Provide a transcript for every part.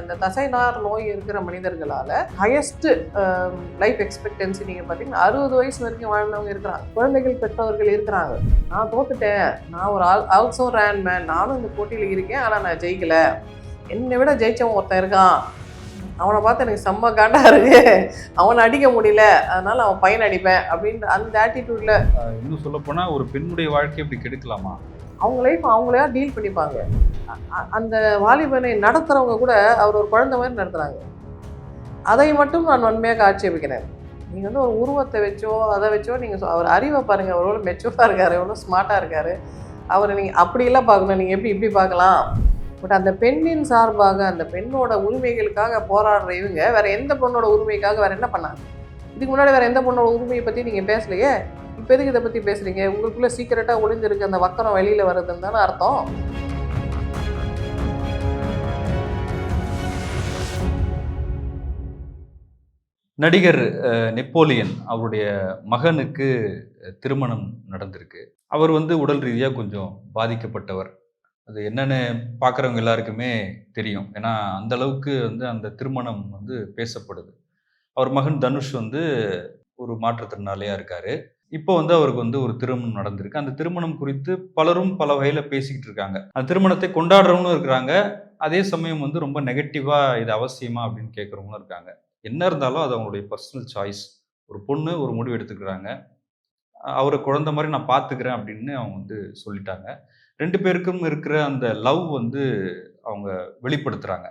இந்த தசைநார் நோய் இருக்கிற மனிதர்களால் ஹையஸ்ட் லைஃப் um, எக்ஸ்பெக்டன்சி நீங்கள் பார்த்தீங்கன்னா அறுபது வயசு வரைக்கும் வாழ்ந்தவங்க இருக்கிறாங்க. குழந்தைகள் பெற்றவர்கள் இருக்கிறாங்க. நான் தோத்துட்டேன். நான் ஒரு ஆல் ஆல்சோ ரேன் மேன் நானும் இந்த போட்டியில் இருக்கேன். ஆனால் நான் ஜெயிக்கலை. என்னை விட ஜெயிச்சவன் ஒருத்தன் இருக்கான். அவனை பார்த்து எனக்கு செம்ம காண்டாக இருக்கு. அவனை அடிக்க முடியல. அதனால அவன் பையன் அடிப்பேன் அப்படின்ற அந்த ஆட்டிடியூடில் இன்னும் சொல்லப்போனால் ஒரு பெண்ணுடைய வாழ்க்கை இப்படி கெடுக்கலாமா? அவங்க லைஃப் அவங்களே டீல் பண்ணிப்பாங்க. அ- அந்த வாலிபனை நடத்துகிறவங்க கூட அவர் ஒரு குழந்தை மாதிரி நடத்துகிறாங்க அதை மட்டும் நான் வன்மையாக ஆட்சேபிக்கிறேன் நீங்கள் வந்து ஒரு உருவத்தை வச்சோ அதை வச்சோ நீங்கள் அவர் அறிவை பாருங்கள் அவர் எவ்வளோ மெச்சூராக இருக்கார் எவ்வளோ ஸ்மார்ட்டாக இருக்கார். அவரை நீங்கள் அப்படியெல்லாம் பார்க்கணும் நீங்கள் எப்படி இப்படி பார்க்கலாம்? பட் அந்த பெண்ணின் சார்பாக அந்த பெண்ணோட உரிமைகளுக்காக போராடுற இவங்க வேறு எந்த பொண்ணோட உரிமைக்காக வேறு என்ன பண்ணாங்க? இதுக்கு முன்னாடி வேறு எந்த பொண்ணோட உரிமையை பற்றி நீங்கள் பேசலையே? இப்போ எதுக்கு இதை பற்றி பேசுறீங்க? உங்களுக்குள்ளே சீக்கிரட்டாக ஒளிஞ்சிருக்கு அந்த வக்கரம் வெளியில் வருதுன்னு தானே அர்த்தம். நடிகர் நெப்போலியன் அவருடைய மகனுக்கு திருமணம் நடந்திருக்கு. அவர் வந்து உடல் ரீதியாக கொஞ்சம் பாதிக்கப்பட்டவர். அது என்னன்னு பார்க்குறவங்க எல்லாருக்குமே தெரியும். ஏன்னா அந்த அளவுக்கு வந்து அந்த திருமணம் வந்து பேசப்படுது. அவர் மகன் தனுஷ் வந்து ஒரு மாற்றுத்திறனாளியாக இருக்காரு. இப்போ வந்து அவருக்கு வந்து ஒரு திருமணம் நடந்திருக்கு. அந்த திருமணம் குறித்து பலரும் பல வகையில் பேசிக்கிட்டு இருக்காங்க. அந்த திருமணத்தை கொண்டாடுறவங்களும் இருக்கிறாங்க. அதே சமயம் வந்து ரொம்ப நெகட்டிவாக இது அவசியமா அப்படின்னு கேட்குறவங்களும் இருக்காங்க. என்ன இருந்தாலும் அது அவங்களுடைய பர்சனல் சாய்ஸ் ஒரு பொண்ணு ஒரு முடிவு எடுத்துக்கிறாங்க. அவரை குழந்தை மாதிரி நான் பார்த்துக்கிறேன் அப்படின்னு அவங்க வந்து சொல்லிட்டாங்க. ரெண்டு பேருக்கும் இருக்கிற அந்த லவ் வந்து அவங்க வெளிப்படுத்துகிறாங்க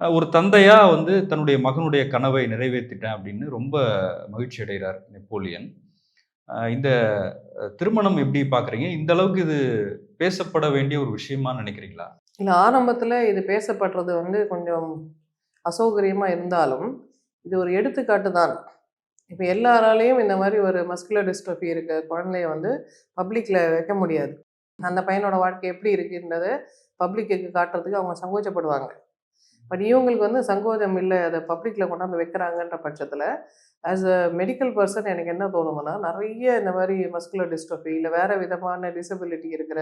ஒரு தந்தையா வந்து தன்னுடைய மகனுடைய கனவை நிறைவேற்றிட்டேன் அப்படின்னு ரொம்ப மகிழ்ச்சி அடைகிறார் நெப்போலியன். இந்த திருமணம் எப்படி பார்க்குறீங்க இந்த அளவுக்கு இது பேசப்பட வேண்டிய ஒரு விஷயமா நினைக்கிறீங்களா? இல்லை ஆரம்பத்தில் இது பேசப்படுறது வந்து கொஞ்சம் அசௌகரியமாக இருந்தாலும் இது ஒரு எடுத்துக்காட்டு தான். இப்போ எல்லாராலையும் இந்த மாதிரி ஒரு மஸ்குலர் டிஸ்ட்ரோஃபி இருக்க குழந்தைய வந்து பப்ளிக்கில் வைக்க முடியாது. அந்த பையனோட வாழ்க்கை எப்படி இருக்குன்றதை பப்ளிக்கு காட்டுறதுக்கு அவங்க சங்கோச்சப்படுவாங்க பட் இவங்களுக்கு வந்து சங்கோஜம் இல்லை அதை பப்ளிக்கில் கொண்டாந்து வைக்கிறாங்கன்ற பட்சத்தில் ஆஸ் அ மெடிக்கல் பர்சன் எனக்கு என்ன தோணுதுன்னா நிறைய இந்த மாதிரி மஸ்குலர் டிஸ்ட்ரோஃபி இல்லை வேறு விதமான டிசபிலிட்டி இருக்கிற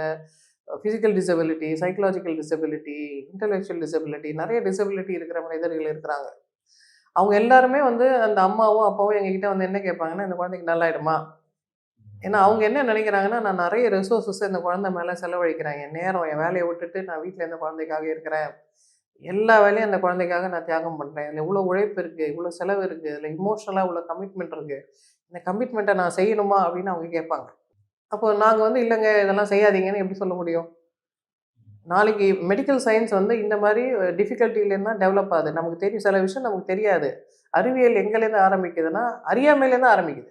physical disability psychological disability intellectual disability நிறைய டிசபிலிட்டி இருக்கிற மனிதர்கள் இருக்கிறாங்க. அவங்க எல்லாருமே வந்து அந்த அம்மாவும் அப்பாவும் எங்ககிட்ட வந்து என்ன கேட்பாங்கன்னா இந்த குழந்தைக்கு நல்லாயிடுமா? ஏன்னா அவங்க என்ன நினைக்கிறாங்கன்னா நான் நிறைய ரிசோர்ஸஸ் இந்த குழந்தை மேலே செலவழிக்கிறேன். என் நேரம் என் வேலையை விட்டுட்டு நான் வீட்டில் இந்த குழந்தைக்காக இருக்கிறேன். எல்லா வேலையும் அந்த குழந்தைக்காக நான் தியாகம் பண்ணுறேன் இதில் இவ்வளோ உழைப்பு இருக்குது இவ்வளோ செலவு இருக்குது இதில் இமோஷனலாக இவ்வளோ கமிட்மெண்ட் இருக்குது இந்த கமிட்மெண்ட்டை நான் செய்யணுமா அப்படின்னு அவங்க கேட்பாங்க. அப்போ நாங்கள் வந்து இல்லைங்க இதெல்லாம் செய்யாதீங்கன்னு எப்படி சொல்ல முடியும்? நாளைக்கு மெடிக்கல் சயின்ஸ் வந்து இந்த மாதிரி டிஃபிகல்ட்டிலேருந்து தான் டெவலப் ஆகுது. நமக்கு தெரியும் சில விஷயம் நமக்கு தெரியாது. அறிவியல் எங்கேலேருந்து ஆரம்பிக்குதுன்னா அறியாமையிலேருந்து ஆரம்பிக்குது.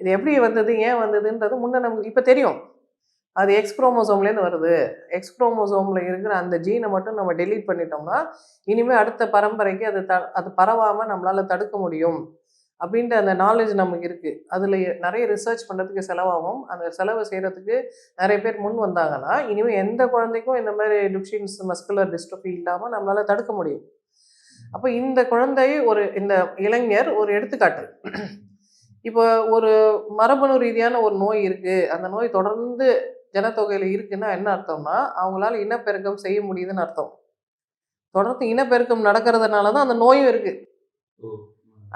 இது எப்படி வந்தது ஏன் வந்ததுன்றது முன்னே நமக்கு இப்போ தெரியும். அது எக்ஸ் குரோமோசோம்லேருந்து வருது. எக்ஸ் குரோமோசோமில் இருக்கிற அந்த ஜீனை மட்டும் நம்ம டெலீட் பண்ணிட்டோம்னா இனிமேல் அடுத்த பரம்பரைக்கு அது த அது பரவாமல் நம்மளால் தடுக்க முடியும். அப்படின்ற அந்த நாலேஜ் நமக்கு இருக்குது அதில் நிறைய ரிசர்ச் பண்ணுறதுக்கு செலவாகும். அந்த செலவு செய்கிறதுக்கு நிறைய பேர் முன் வந்தாங்கன்னா இனிமேல் எந்த குழந்தைக்கும் இந்த மாதிரி டுக்ஷின்ஸ் மஸ்குலர் டிஸ்ட்ரபி இல்லாமல் நம்மளால் தடுக்க முடியும். அப்போ இந்த குழந்தை ஒரு இந்த இளைஞர் ஒரு எடுத்துக்காட்டு. இப்போ ஒரு மரபணு ரீதியான ஒரு நோய் இருக்குது அந்த நோய் தொடர்ந்து ஜனத்தொகையில் இருக்குன்னா என்ன அர்த்தம்னா அவங்களால இனப்பெருக்கம் செய்ய முடியுதுன்னு அர்த்தம். தொடர்ந்து இனப்பெருக்கம் நடக்கிறதுனால தான் அந்த நோயும் இருக்குது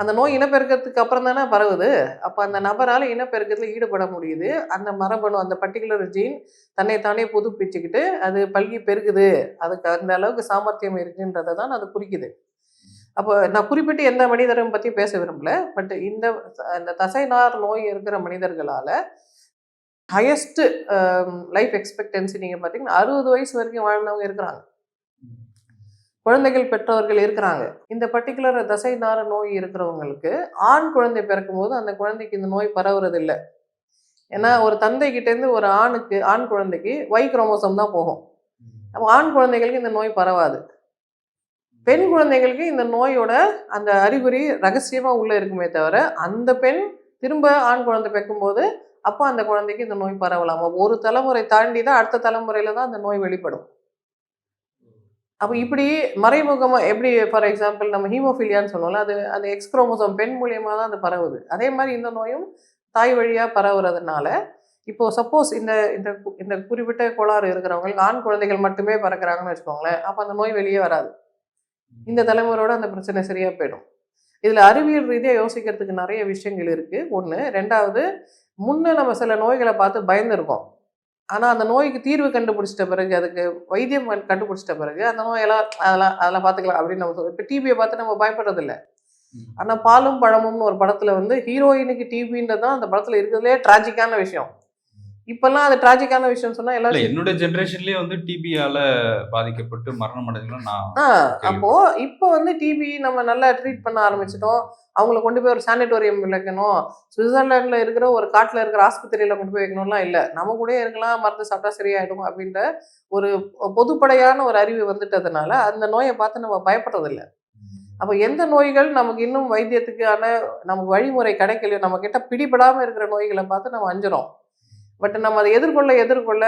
அந்த நோய் இனப்பெருக்கத்துக்கு அப்புறம் தானே பரவுது. அப்போ அந்த நபரால் இனப்பெருக்கத்தில் ஈடுபட முடியுது. அந்த மரபணு அந்த பர்டிகுலர் ஜீன் தன்னை தானே புதுப்பிச்சுக்கிட்டு அது பல்கி பெருகுது. அதுக்கு அந்த அளவுக்கு சாமர்த்தியம் இருக்குன்றதை தான் அது குறிக்குது. அப்போ நான் குறிப்பிட்டு எந்த மனிதரும் பற்றி பேச விரும்பல. பட் இந்த இந்த தசைநார் நோய் இருக்கிற மனிதர்களால் ஹையஸ்ட் லைஃப் um, எக்ஸ்பெக்டன்சி நீங்கள் பார்த்தீங்கன்னா அறுபது வயசு வரைக்கும் வாழ்ந்தவங்க இருக்கிறாங்க. குழந்தைகள் பெற்றவர்கள் இருக்கிறாங்க. இந்த பர்டிகுலர் தசை நார நோய் இருக்கிறவங்களுக்கு ஆண் குழந்தை பிறக்கும் போது அந்த குழந்தைக்கு இந்த நோய் பரவுறதில்லை. ஏன்னா ஒரு தந்தைகிட்டேருந்து ஒரு ஆணுக்கு ஆண் குழந்தைக்கு வைக்ரோமோசம் குரோமோசோம் தான் போகும். அப்போ ஆண் குழந்தைகளுக்கு இந்த நோய் பரவாது. பெண் குழந்தைகளுக்கு இந்த நோயோட அந்த அறிகுறி ரகசியமாக உள்ளே இருக்குமே தவிர அந்த பெண் திரும்ப ஆண் குழந்தை பெக்கும்போது அப்போ அந்த குழந்தைக்கு இந்த நோய் பரவலாமா? ஒரு தலைமுறை தாண்டி தான் அடுத்த தலைமுறையில் தான் அந்த நோய் வெளிப்படும். அப்போ இப்படி மறைமுகமாக எப்படி ஃபார் எக்ஸாம்பிள் நம்ம ஹீமோஃபிலியான்னு சொன்னோம்ல அது அந்த எக்ஸ்க்ரோமோசோம் பெண் மூலியமாக தான் அது பரவுது. அதே மாதிரி இந்த நோயும் தாய் வழியாக பரவுறதுனால இப்போது சப்போஸ் இந்த இந்த இந்த குறிப்பிட்ட கோளாறு இருக்கிறவங்களுக்கு ஆண் குழந்தைகள் மட்டுமே பறக்கிறாங்கன்னு வச்சுக்கோங்களேன் அப்போ அந்த நோய் வெளியே வராது. இந்த தலைமுறையோட அந்த பிரச்சனை சரியாக போயிடும். இதில் அறிவியல் ரீதியாக யோசிக்கிறதுக்கு நிறைய விஷயங்கள் இருக்குது ஒன்று ரெண்டாவது முன்ன நம்ம சில நோய்களை பார்த்து பயந்துருக்கோம். ஆனா அந்த நோய்க்கு தீர்வு கண்டுபிடிச்சிட்ட பிறகு அதுக்கு வைத்தியம் கண்டு- கண்டுபிடிச்சிட்ட பிறகு அந்த நோயெல்லாம் அதெல்லாம் அதெல்லாம் பார்த்துக்கலாம் அப்படின்னு நம்ம சொல்லுவோம் இப்போ டிபியை பார்த்து நம்ம பயப்படுறது இல்ல ஆனா பாலும் பழமும்னு ஒரு படத்துல வந்து ஹீரோயினுக்கு டிபின்றது தான் அந்த படத்துல இருக்கிறதுலே டிராஜிக்கான விஷயம். இப்பெல்லாம் அது டிராஜிக்கான விஷயம் சொன்னா எல்லாரும் என்னுடைய ஜெனரேஷன்லயே வந்து டிபியால பாதிக்கப்பட்டு மரணம் அடைஞ்சலாம் நான் அப்போ இப்போ வந்து டிபி நம்ம நல்லா ட்ரீட் பண்ண ஆரம்பிச்சிட்டோம். அவங்கள கொண்டு போய் ஒரு சானிட்டோரியம் வைக்கணும். சுவிட்சர்லாண்டில் இருக்கிற ஒரு காட்டில் இருக்கிற ஆஸ்பத்திரியில் கொண்டு போய் வைக்கணும்லாம் இல்லை. நம்ம கூடயே இருக்கலாம் மருந்து சாப்பிட்டா சரியாயிடும் அப்படின்ற ஒரு பொதுப்படையான ஒரு அறிவு வந்துட்டதுனால அந்த நோயை பார்த்து நம்ம பயப்படுறதில்ல அப்போ எந்த நோய்கள் நமக்கு இன்னும் வைத்தியத்துக்கான நமக்கு வழிமுறை கிடைக்கலையோ நம்ம கிட்ட பிடிபடாமல் இருக்கிற நோய்களை பார்த்து நம்ம அஞ்சுறோம். பட் நம்ம அதை எதிர்கொள்ள எதிர்கொள்ள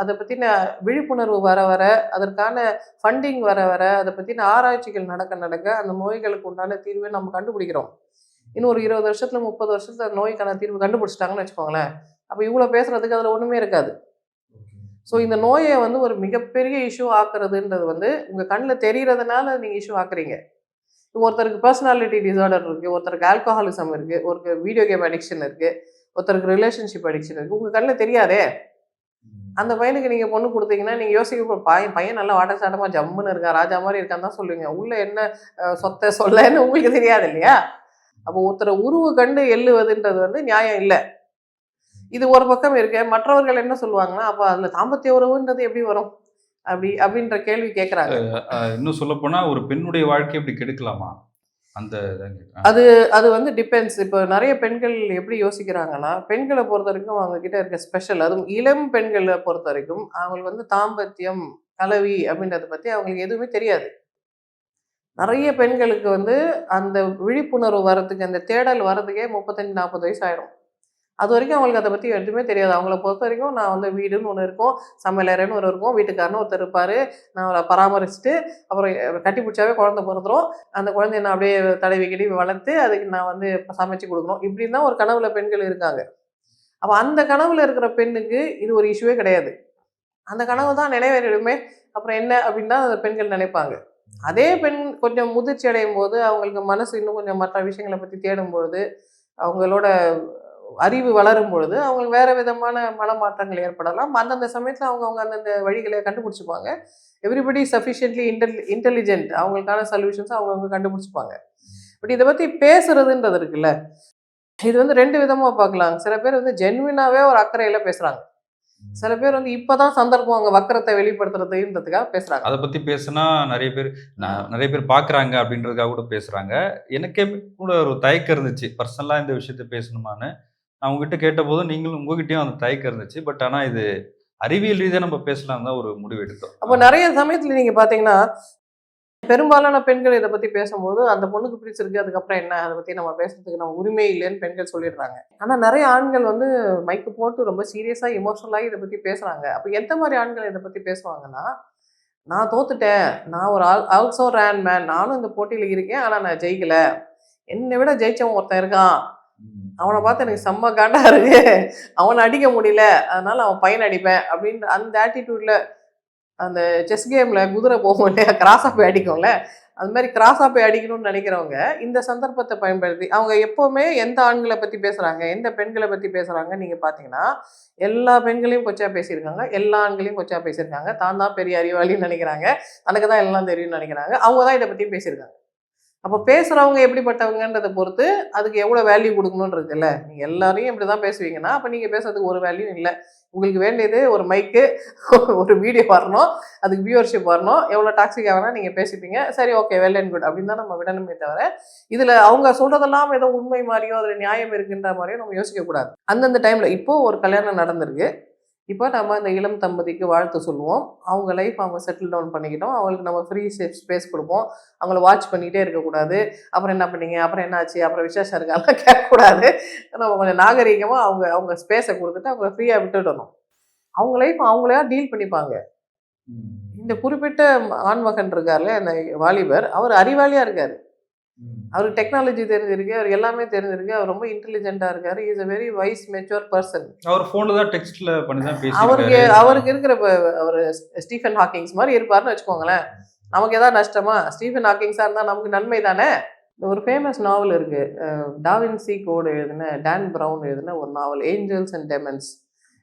அதை பற்றின விழிப்புணர்வு வர வர அதற்கான ஃபண்டிங் வர வர அதை பற்றின ஆராய்ச்சிகள் நடக்க நடக்க அந்த நோய்களுக்கு உண்டான தீர்வை நம்ம கண்டுபிடிக்கிறோம். இன்னும் ஒரு இருபது வருஷத்துல முப்பது வருஷத்துல நோய்க்கான தீர்வு கண்டுபிடிச்சிட்டாங்கன்னு வச்சுக்கோங்களேன். அப்போ இவ்வளோ பேசுறதுக்கு அதில் ஒன்றுமே இருக்காது. ஸோ இந்த நோயை வந்து ஒரு மிகப்பெரிய இஷ்யூ ஆக்குறதுன்றது வந்து உங்கள் கண்ணில் தெரியறதுனால நீங்கள் இஷ்யூ ஆக்குறீங்க. ஒருத்தருக்கு பர்சனாலிட்டி டிசார்டர் இருக்குது ஒருத்தருக்கு ஆல்கஹாலிசம் இருக்குது ஒருத்தருக்கு வீடியோ கேம் அடிக்ஷன் இருக்குது ஒருத்தருக்கு ரிலேஷன்ஷிப் அடிக்ஷன் இருக்குது உங்கள் கண்ணில் தெரியாதே? அந்த பையனுக்கு நீங்கள் பொண்ணு கொடுத்தீங்கன்னா நீங்கள் யோசிக்க பையன் பையன் நல்லா வாட்ட சாட்டமாக ஜம்முன்னு இருக்கான் ராஜா மாதிரி இருக்கான்னு தான் சொல்லுவீங்க. உள்ள என்ன சொத்தை சொல்லன்னு உங்களுக்கு தெரியாது இல்லையா? அப்போ ஒருத்தரை உருவு கண்டு எள்ளுவதுன்றது வந்து நியாயம் இல்லை. இது ஒரு பக்கம் இருக்கு மற்றவர்கள் என்ன சொல்லுவாங்கன்னா அப்போ அதில் தாம்பத்திய உறவுன்றது எப்படி வரும்? அப்படி அப்படின்ற கேள்வி கேட்குறாங்க இன்னும் சொல்ல போனா ஒரு பெண்ணுடைய வாழ்க்கை இப்படி கெடுக்கலாமா? அந்த அது அது வந்து டிபெண்ட்ஸ் இப்போ நிறைய பெண்கள் எப்படி யோசிக்கிறாங்கன்னா பெண்களை பொறுத்த வரைக்கும் அவங்க கிட்ட இருக்க ஸ்பெஷல் அதுவும் இளம் பெண்களை பொறுத்த வரைக்கும் அவங்களுக்கு வந்து தாம்பத்தியம் கலவி அப்படின்றத பற்றி அவங்களுக்கு எதுவுமே தெரியாது. நிறைய பெண்களுக்கு வந்து அந்த விழிப்புணர்வு வர்றதுக்கு அந்த தேடல் வர்றதுக்கே முப்பத்தஞ்சு நாற்பது வயசு ஆயிடும் அது வரைக்கும் அவங்களுக்கு அதை பற்றி எதுவுமே தெரியாது. அவங்கள பொறுத்த வரைக்கும் நான் வந்து வீடுன்னு ஒன்று இருக்கும் சமையலறைன்னு ஒரு இருக்கும் வீட்டுக்காரன்னு ஒருத்தர் இருப்பார். நான் அவளை பராமரிச்சுட்டு அப்புறம் கட்டி பிடிச்சாவே குழந்தை பிறந்துடும் அந்த குழந்தைய நான் அப்படியே தடவி கிடவி வளர்த்து அதுக்கு நான் வந்து சமைச்சு கொடுக்கணும். இப்படி தான் ஒரு கனவுல பெண்கள் இருக்காங்க. அப்போ அந்த கனவுல இருக்கிற பெண்ணுக்கு இது ஒரு இஷ்யூவே கிடையாது. அந்த கனவு தான் நினைவேறிடுமே. அப்புறம் என்ன அப்படின்னு தான் அந்த பெண்கள் நினைப்பாங்க. அதே பெண் கொஞ்சம் முதிர்ச்சி அடையும் போது அவங்களுக்கு மனசு இன்னும் கொஞ்சம் மற்ற விஷயங்களை பற்றி தேடும் பொழுது அவங்களோட அறிவு வளரும் பொழுது அவங்களுக்கு வேற விதமான மனமாற்றங்கள் ஏற்படலாம். அந்தந்த சமயத்தில் அவங்க அவங்க அந்தந்த வழிகளை கண்டுபிடிச்சிப்பாங்க. எவ்ரிபடி சஃபிஷியன்ட்லி இன்டெல் இன்டெலிஜென்ட் அவங்களுக்கான சொல்யூஷன்ஸ் அவங்கவுங்க கண்டுபிடிச்சிப்பாங்க. பட் இதை பற்றி பேசுறதுன்றது இருக்குல்ல? இது வந்து ரெண்டு விதமாக பார்க்கலாம் சில பேர் வந்து ஜென்வினாவே ஒரு அக்கறையில் பேசுகிறாங்க சில பேர் வந்து இப்போதான் சந்தர்ப்பம் அவங்க வக்கரத்தை வெளிப்படுத்துறதுன்றதுக்காக பேசுகிறாங்க அதை பத்தி பேசுனா நிறைய பேர் நான் நிறைய பேர் பாக்குறாங்க அப்படின்றதுக்காக கூட பேசுறாங்க. எனக்கே கூட ஒரு தயக்கம் இருந்துச்சு. பர்சனலா இந்த விஷயத்த பேசணுமான்னு. நான் உங்ககிட்ட கேட்டபோது நீங்களும் உங்ககிட்டயும் அந்த தயக்கம் இருந்துச்சு. பட் ஆனால் இது அறிவியல் ரீதியாக நம்ம பேசலாம் தான் ஒரு முடிவு எடுத்தோம். அப்போ நிறைய சமயத்தில் நீங்கள் பார்த்தீங்கன்னா பெரும்பாலான பெண்கள் இதை பற்றி பேசும்போது அந்த பொண்ணுக்கு பிடிச்சிருக்கு அதுக்கப்புறம் என்ன அதை பற்றி நம்ம பேசுறதுக்கு நம்ம உரிமை இல்லைன்னு பெண்கள் சொல்லிடுறாங்க. ஆனால் நிறைய ஆண்கள் வந்து மைக்கு போட்டு ரொம்ப சீரியஸாக இமோஷனலாகி இதை பற்றி பேசுகிறாங்க அப்போ எந்த மாதிரி ஆண்கள் இதை பற்றி பேசுவாங்கன்னா நான் தோத்துட்டேன். நான் ஒரு ஆல் ஆல்சோ ரேன் மேன் நானும் இந்த போட்டியில் இருக்கேன். ஆனால் நான் ஜெயிக்கலை. என்னை விட ஜெயிச்சவன் ஒருத்தன் இருக்கான். அவனை பார்த்து எனக்கு செம்ம காண்டா இருக்கு. அவனை அடிக்க முடியல. அதனால அவன் பையன் அடிப்பேன் அப்படின்ற அந்த ஆட்டிடியூட்ல அந்த செஸ் கேம்ல குதிரை போகும் இல்லையா? கிராஸா போய் அடிக்கும்ல. அது மாதிரி கிராஸா போய் அடிக்கணும்னு நினைக்கிறவங்க இந்த சந்தர்ப்பத்தை பயன்படுத்தி அவங்க எப்பவுமே எந்த ஆண்களை பத்தி பேசுறாங்க எந்த பெண்களை பத்தி பேசுறாங்க நீங்க பாத்தீங்கன்னா எல்லா பெண்களையும் கொச்சா பேசியிருக்காங்க எல்லா ஆண்களையும் கொச்சா பேசியிருக்காங்க. தான் தான் பெரிய அறிவாளின்னு நினைக்கிறாங்க. தனக்கு தான் எல்லாம் தெரியும்னு நினைக்கிறாங்க. அவங்க தான் இதை பத்தி பேசியிருக்காங்க. அப்போ பேசுகிறவங்க எப்படிப்பட்டவங்கன்றதை பொறுத்து அதுக்கு எவ்வளோ வேல்யூ கொடுக்கணும்னு இருக்குல்ல நீங்கள் எல்லாரையும் இப்படி தான் பேசுவீங்கன்னா அப்போ நீங்கள் பேசுறதுக்கு ஒரு வேல்யூ இல்லை. உங்களுக்கு வேண்டியது ஒரு மைக்கு ஒரு வீடியோ வரணும். அதுக்கு வியூவர்ஷிப் வரணும். எவ்வளோ டாக்ஸிக் வேணால் நீங்கள் பேசிப்பீங்க. சரி ஓகே வெல் அண்ட் குட் அப்படின்னு தான் நம்ம விடணுமே தவிர இதில் அவங்க சொல்கிறதெல்லாம் ஏதோ உண்மை மாதிரியோ அதில் நியாயம் இருக்குன்ற மாதிரியோ நம்ம யோசிக்கக்கூடாது. அந்தந்த டைமில் இப்போ ஒரு கல்யாணம் நடந்திருக்கு. இப்போ நம்ம இந்த இளம் தம்பதிக்கு வாழ்த்து சொல்லுவோம். அவங்க லைஃப் அவங்க செட்டில் டவுன் பண்ணிக்கிட்டோம். அவங்களுக்கு நம்ம ஃப்ரீ ஸ்பேஸ் கொடுப்போம். அவங்கள வாட்ச் பண்ணிக்கிட்டே இருக்கக்கூடாது. அப்புறம் என்ன பண்ணீங்க? அப்புறம் என்ன ஆச்சு அப்புறம் விசேஷம் இருக்காலாம் கேட்கக்கூடாது. நம்ம கொஞ்சம் நாகரீகமாக அவங்க அவங்க ஸ்பேஸை கொடுத்துட்டு அவங்கள ஃப்ரீயாக விட்டுடணும். அவங்க லைஃப் அவங்களே டீல் பண்ணிப்பாங்க? இந்த குறிப்பிட்ட ஆண்மகன் இருக்கார்ல அந்த வாலிபர் அவர் அறிவாளியாக இருக்கார். அவருக்கு டெக்னாலஜி தெரிஞ்சிருக்கு அவர் எல்லாமே தெரிஞ்சிருக்கு. அவர் ரொம்ப இன்டெலிஜென்ட்டாக இருக்காரு. Is a very wise mature person அவர் போன்ல தான் டெக்ஸ்ட்ல பண்ணி தான் அவருக்கு அவருக்கு இருக்கிற அவர் ஸ்டீஃபன் ஹாக்கிங்ஸ் மாதிரி இருப்பாருன்னு வச்சுக்கோங்களேன். நமக்கு ஏதாவது நஷ்டமா? ஸ்டீஃபன் ஹாக்கிங்ஸாக இருந்தால் நமக்கு நன்மை தானே? ஒரு ஃபேமஸ் நாவல் இருக்கு. அஹ் டாவின்சி கோடு எழுதின டான் ப்ரவுன் எழுதின ஒரு novel Angels and Demons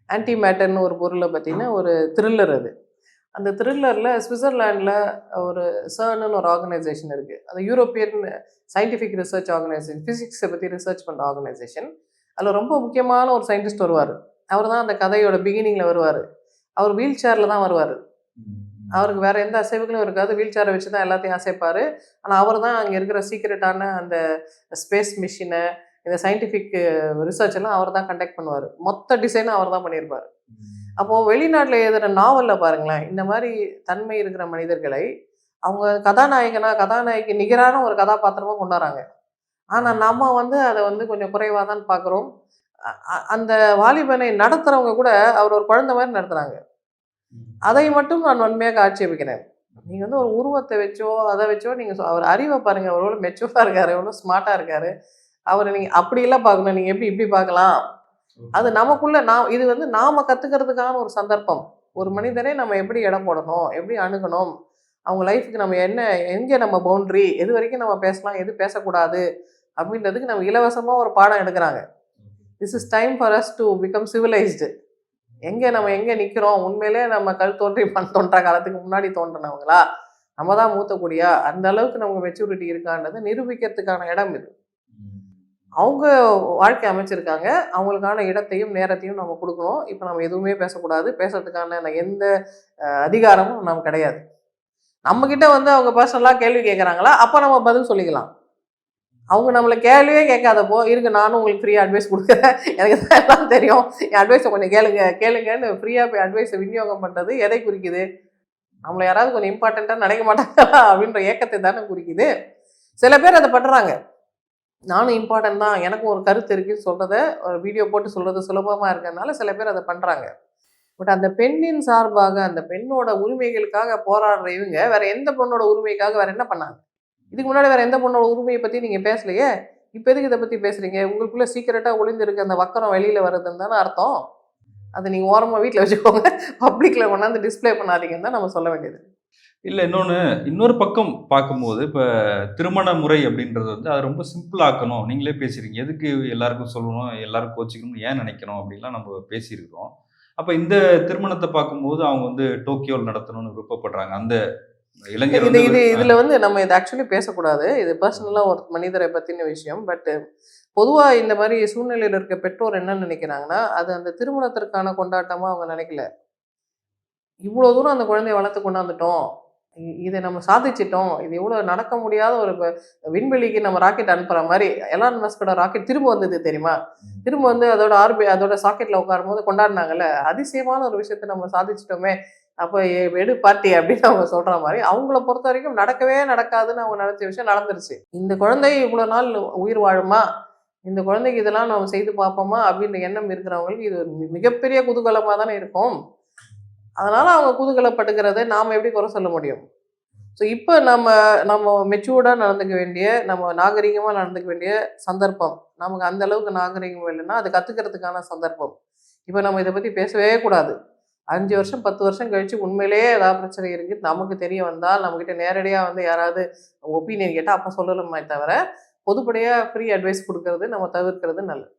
anti மேட்டர்னு ஒரு பொருளை பற்றின ஒரு த்ரில்லர் அது. அந்த த்ரில்லரில் சுவிட்சர்லாண்டில் ஒரு சர்ன்னு ஒரு ஆர்கனைசேஷன் இருக்குது அது யூரோப்பியன் சயின்டிஃபிக் ரிசர்ச் ஆர்கனைசேஷன் ஃபிசிக்ஸை பற்றி ரிசர்ச் பண்ணுற ஆர்கனைசேஷன் அதில் ரொம்ப முக்கியமான ஒரு சயின்டிஸ்ட் வருவார். அவர் தான் அந்த கதையோட பிகினிங்கில் வருவார். அவர் வீல் சேரில் தான் வருவார். அவருக்கு வேற எந்த அசைவுகளும் இருக்காது. வீல் சேரை வச்சு தான் எல்லாத்தையும் அசைப்பார். ஆனால் அவர் தான் அங்கே இருக்கிற சீக்ரெட்டான அந்த ஸ்பேஸ் மிஷினை இந்த சயின்டிஃபிக் ரிசர்ச் எல்லாம் அவர் தான் கண்டக்ட் பண்ணுவார். மொத்த டிசைனும் அவர் தான் பண்ணியிருப்பார் அப்போது வெளிநாட்டில் எழுதுகிற நாவலில் பாருங்களேன் இந்த மாதிரி தன்மை இருக்கிற மனிதர்களை அவங்க கதாநாயகனா கதாநாயகி நிகரான ஒரு கதாபாத்திரமாக கொண்டாடுறாங்க ஆனால் நம்ம வந்து அதை வந்து கொஞ்சம் குறைவாக தான் பார்க்குறோம் அந்த வாலிபனை நடத்துகிறவங்க கூட அவர் ஒரு குழந்தை மாதிரி நடத்துகிறாங்க அதை மட்டும் நான் வன்மையாக ஆட்சேபிக்கிறேன். நீங்கள் வந்து ஒரு உருவத்தை வச்சோ அதை வச்சோ நீங்கள் அவர் அறிவை பாருங்க அவர் எவ்வளோ மெச்சூராக இருக்காரு எவ்வளோ ஸ்மார்ட்டாக இருக்காரு. அவர் நீங்கள் அப்படியெல்லாம் பார்க்கணும் நீங்கள் எப்படி இப்படி பார்க்கலாம்? அது நமக்குள்ள நான் இது வந்து நாம கத்துக்கிறதுக்கான ஒரு சந்தர்ப்பம். ஒரு மனிதனே நம்ம எப்படி இடம் போடணும் எப்படி அணுகணும் அவங்க லைஃபுக்கு நம்ம என்ன எங்கே நம்ம பவுண்ட்ரி எது வரைக்கும் நம்ம பேசலாம் எது பேசக்கூடாது அப்படின்றதுக்கு நம்ம இலவசமாக ஒரு பாடம் எடுக்கிறாங்க. This is time for us to become civilised எங்கே நம்ம எங்கே நிற்கிறோம் உண்மையிலே நம்ம கல் தோன்றி பண் தோன்ற காலத்துக்கு முன்னாடி தோன்றினவங்களா? நம்ம தான் மூத்தக்கூடியா அந்த அளவுக்கு நமக்கு மெச்சூரிட்டி இருக்கான்றதை நிரூபிக்கிறதுக்கான இடம் இது. அவங்க வாழ்க்கை அமைச்சிருக்காங்க. அவங்களுக்கான இடத்தையும் நேரத்தையும் நம்ம கொடுக்கணும். இப்போ நம்ம எதுவுமே பேசக்கூடாது. பேசுறதுக்கான எந்த அதிகாரமும் நமக்கு கிடையாது. நம்மக்கிட்ட வந்து அவங்க பர்சனலாக கேள்வி கேட்குறாங்களா அப்போ நம்ம பதில் சொல்லிக்கலாம். அவங்க நம்மளை கேள்வியே கேட்காதப்போ இருக்கு நானும் உங்களுக்கு ஃப்ரீயாக அட்வைஸ் கொடுக்குறேன். எனக்கு தான் எல்லாம் தெரியும். என் அட்வைஸை கொஞ்சம் கேளுங்க. கேளுங்கன்னு ஃப்ரீயாக போய் அட்வைஸை விநியோகம் பண்ணுறது எதை குறிக்குது? நம்மளை யாராவது கொஞ்சம் இம்பார்ட்டண்ட்டாக நினைக்க மாட்டாங்களா? அப்படின்ற ஏக்கத்தை தானே குறிக்குது. சில பேர் அதை பண்ணுறாங்க நானும் இம்பார்ட்டன்ட் தான். எனக்கும் ஒரு கருத்து இருக்குன்னு சொல்கிறத ஒரு வீடியோ போட்டு சொல்கிறது சுலபமாக இருக்கிறதுனால சில பேர் அதை பண்ணுறாங்க பட் அந்த பெண்ணின் சார்பாக அந்த பெண்ணோட உரிமைகளுக்காக போராடுற இவங்க வேற எந்த பொண்ணோட உரிமைக்காக வேற என்ன பண்ணாங்க? இதுக்கு முன்னாடி வேற எந்த பொண்ணோட உரிமையை பற்றி நீங்கள் பேசலையே? இப்போ எதுக்கு இதை பற்றி பேசுகிறீங்க உங்களுக்குள்ளே சீக்கிரட்டாக ஒளிந்திருக்கு அந்த வக்கரம் வெளியில் வருதுன்னு தானே அர்த்தம். அதை நீங்கள் ஓரமாக வீட்டில் வச்சுக்கோங்க. பப்ளிக்கில் கொண்டாந்து டிஸ்ப்ளே பண்ணாதீங்கன்னு தான் நம்ம சொல்ல வேண்டியது. இல்லை இன்னொன்று இன்னொரு பக்கம் பார்க்கும்போது இப்போ திருமண முறை அப்படின்றது வந்து அதை ரொம்ப சிம்பிள் ஆக்கணும். நீங்களே பேசுறீங்க எதுக்கு எல்லாருக்கும் சொல்லணும் எல்லாரும் கோச்சிக்கணும்னு ஏன் நினைக்கணும் அப்படின்லாம் நம்ம பேசியிருக்கிறோம். அப்போ இந்த திருமணத்தை பார்க்கும்போது அவங்க வந்து டோக்கியோவில் நடத்தணும்னு விருப்பப்படுறாங்க. அந்த இளைஞர் இது இது இதுல வந்து நம்ம இதை ஆக்சுவலி பேசக்கூடாது. இது பர்சனலாக ஒரு மனிதரை பத்தின விஷயம். பட் பொதுவா இந்த மாதிரி சூழ்நிலையில இருக்க பெற்றோர் என்ன நினைக்கிறாங்கன்னா அது அந்த திருமணத்திற்கான கொண்டாட்டமா அவங்க நினைக்கல. இவ்வளவு தூரம் அந்த குழந்தைய வளர்த்து கொண்டாந்துட்டோம். இதை நம்ம சாதிச்சிட்டோம். இது இவ்வளவு நடக்க முடியாத ஒரு விண்வெளிக்கு நம்ம ராக்கெட் அனுப்புற மாதிரி எலான் மஸ்கோட ராக்கெட் திரும்ப வந்தது தெரியுமா? திரும்ப வந்து அதோட ஆர்பி அதோட சாக்கெட்ல உட்காரும் போது கொண்டாடினாங்கல்ல அதிசயமான ஒரு விஷயத்தை நம்ம சாதிச்சிட்டோமே. அப்போ எடு பார்ட்டி அப்படின்னு அவங்க சொல்ற மாதிரி அவங்கள பொறுத்த வரைக்கும் நடக்கவே நடக்காதுன்னு அவங்க நினைச்ச விஷயம் நடந்துருச்சு. இந்த குழந்தை இவ்வளோ நாள் உயிர் வாழுமா? இந்த குழந்தைக்கு இதெல்லாம் நம்ம செய்து பார்ப்போமா? அப்படின்ற எண்ணம் இருக்கிறவங்களுக்கு இது மிகப்பெரிய குதூகலமாக தானே இருக்கும். அதனால் அவங்க குதூகலப்படுகிறத நாம் எப்படி குறை சொல்ல முடியும்? ஸோ இப்போ நம்ம நம்ம மெச்சூர்டாக நடந்துக்க வேண்டிய நம்ம நாகரிகமாக நடந்துக்க வேண்டிய சந்தர்ப்பம் நமக்கு அந்த அளவுக்கு நாகரிகம் இல்லைன்னா அது கற்றுக்கிறதுக்கான சந்தர்ப்பம். இப்போ நம்ம இதை பற்றி பேசவே கூடாது. அஞ்சு வருஷம் பத்து வருஷம் கழிச்சு உண்மையிலேயே ஏதாவது பிரச்சனை இருக்கு நமக்கு தெரிய வந்தால் நம்மக்கிட்ட நேரடியாக வந்து யாராவது ஒப்பீனியன் கேட்டால் அப்போ சொல்லணுமே தவிர பொதுப்படையாக ஃப்ரீ அட்வைஸ் கொடுக்கறது நம்ம தவிர்க்கிறது நல்லது.